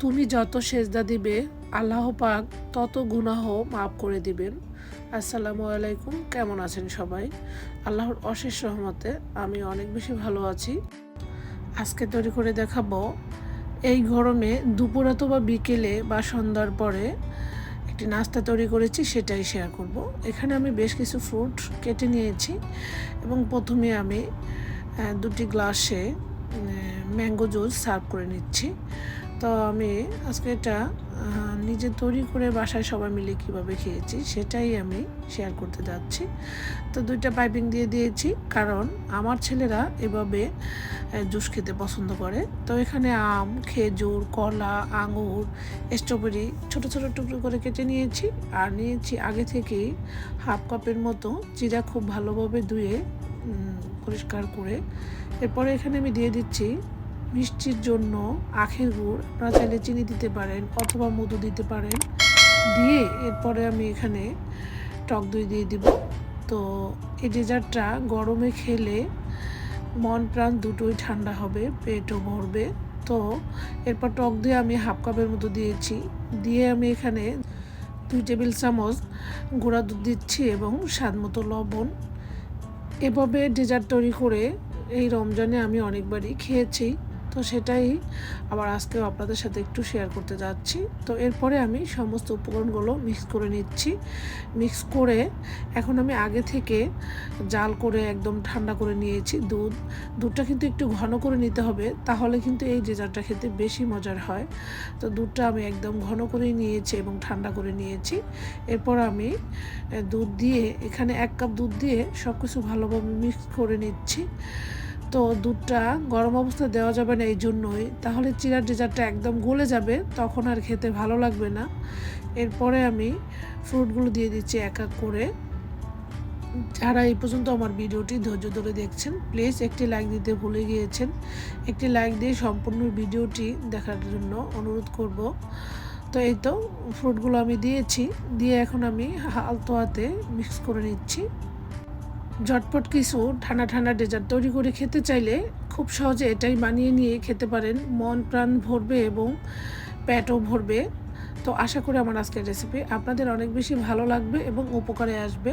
তুমি যত সেজদা দিবে, আল্লাহ পাক তত গুনাহ মাফ করে দিবেন। আসসালামু আলাইকুম, কেমন আছেন সবাই? আল্লাহর অশেষ রহমতে আমি অনেক বেশি ভালো আছি। আজকে তৈরি করে দেখাবো এই গরমে দুপুর অথবা বিকেলে বা সন্ধ্যার পরে একটি নাস্তা তৈরি করেছি, সেটাই শেয়ার করব। এখানে আমি বেশ কিছু ফ্রুট কেটে নিয়েছি এবং প্রথমে আমি দুটি গ্লাসে ম্যাঙ্গো জুস সার্ভ করে নিচ্ছি। তো আমি আজকে এটা নিজে তৈরি করে বাসায় সবাই মিলে কীভাবে খেয়েছি সেটাই আমি শেয়ার করতে যাচ্ছি। তো দুইটা পাইপিং দিয়ে দিয়েছি, কারণ আমার ছেলেরা এভাবে জুস খেতে পছন্দ করে। তো এখানে আম, খেজুর, কলা, আঙুর স্ট্রবেরি ছোট ছোট টুকরো করে কেটে নিয়েছি। আর নিয়েছি আগে থেকেই হাফ কাপের মতো জিরা খুব ভালোভাবে ধুয়ে পরিষ্কার করে। এরপরে এখানে আমি দিয়ে দিচ্ছি মিষ্টির জন্য আখের গুড়। আপনারা চাইলে চিনি দিতে পারেন অথবা মধু দিতে পারেন। দিয়ে এরপরে আমি এখানে টক দই দিয়ে দিব। তো এই ডেজার্টটা গরমে খেলে মন প্রাণ দুটোই ঠান্ডা হবে, পেটও ভরবে। তো এরপর টক দিয়ে আমি হাফ কাপের মতো দিয়েছি। দিয়ে আমি এখানে দুই টেবিল চামচ গুঁড়া দুধ দিচ্ছি এবং স্বাদ মতো লবণ। এভাবে ডেজার্ট তৈরি করে এই রমজানে আমি অনেকবারই খেয়েছি। তো সেটাই আবার আজকেও আপনাদের সাথে একটু শেয়ার করতে যাচ্ছি। তো এরপরে আমি সমস্ত উপকরণগুলো মিক্স করে নিচ্ছি। মিক্স করে এখন আমি আগে থেকে জাল করে একদম ঠান্ডা করে নিয়েছি দুধ। দুধটা কিন্তু একটু ঘন করে নিতে হবে, তাহলে কিন্তু এই ডেজার্টটা খেতে বেশি মজার হয়। তো দুধটা আমি একদম ঘন করে নিয়েছি এবং ঠান্ডা করে নিয়েছি। এরপর আমি দুধ দিয়ে, এখানে এক কাপ দুধ দিয়ে সব কিছু ভালোভাবে মিক্স করে নিচ্ছি। তো দুধটা গরম অবস্থায় দেওয়া যাবে না এই জন্যই তাহলে চিরার ডেজার্টটা একদম গলে যাবে, তখন আর খেতে ভালো লাগবে না। এরপরে আমি ফ্রুটগুলো দিয়ে দিচ্ছি এক এক করে। যারা এই পর্যন্ত আমার ভিডিওটি ধৈর্য ধরে দেখছেন, প্লিজ একটি লাইক দিতে ভুলে গিয়েছেন। একটি লাইক দিয়ে সম্পূর্ণ ভিডিওটি দেখার জন্য অনুরোধ করব। তো এই তো, ফ্রুটগুলো আমি দিয়েছি। দিয়ে এখন আমি হালতো হাতে মিক্স করে নিচ্ছি। ঝটপট কিছু ঠান্ডা ঠান্ডা ডেজার্ট তৈরি করে খেতে চাইলে খুব সহজে এটাই বানিয়ে নিয়ে খেতে পারেন। মন প্রাণ ভরবে এবং পেটও ভরবে। তো আশা করি আমার আজকের রেসিপি আপনাদের অনেক বেশি ভালো লাগবে এবং উপকারে আসবে।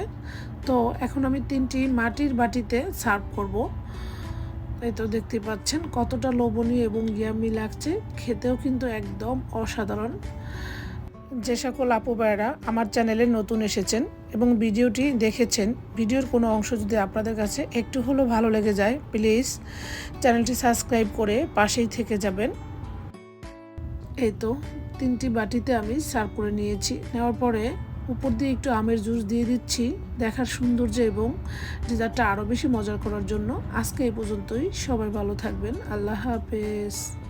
তো এখন আমি তিনটি মাটির বাটিতে সার্ভ করব। এই তো দেখতে পাচ্ছেন কতটা লোভনীয় এবং ইয়ামি লাগছে। খেতেও কিন্তু একদম অসাধারণ। যে সকল আপু আমার চ্যানেলে নতুন এসেছেন এবং ভিডিওটি দেখেছেন, ভিডিওর কোনো অংশ যদি আপনাদের কাছে একটু হলেও ভালো লেগে যায় প্লিজ চ্যানেলটি সাবস্ক্রাইব করে পাশেই থেকে যাবেন। এই তো, তিনটি বাটিতে আমি সার্ভ করে নিয়েছি। নেওয়ার পরে উপর দিয়ে একটু আমের জুস দিয়ে দিচ্ছি, দেখার সৌন্দর্য এবং ডেজার্টটা আরও বেশি মজার করার জন্য। আজকে এই পর্যন্তই, সবাই ভালো থাকবেন, আল্লাহ হাফেজ।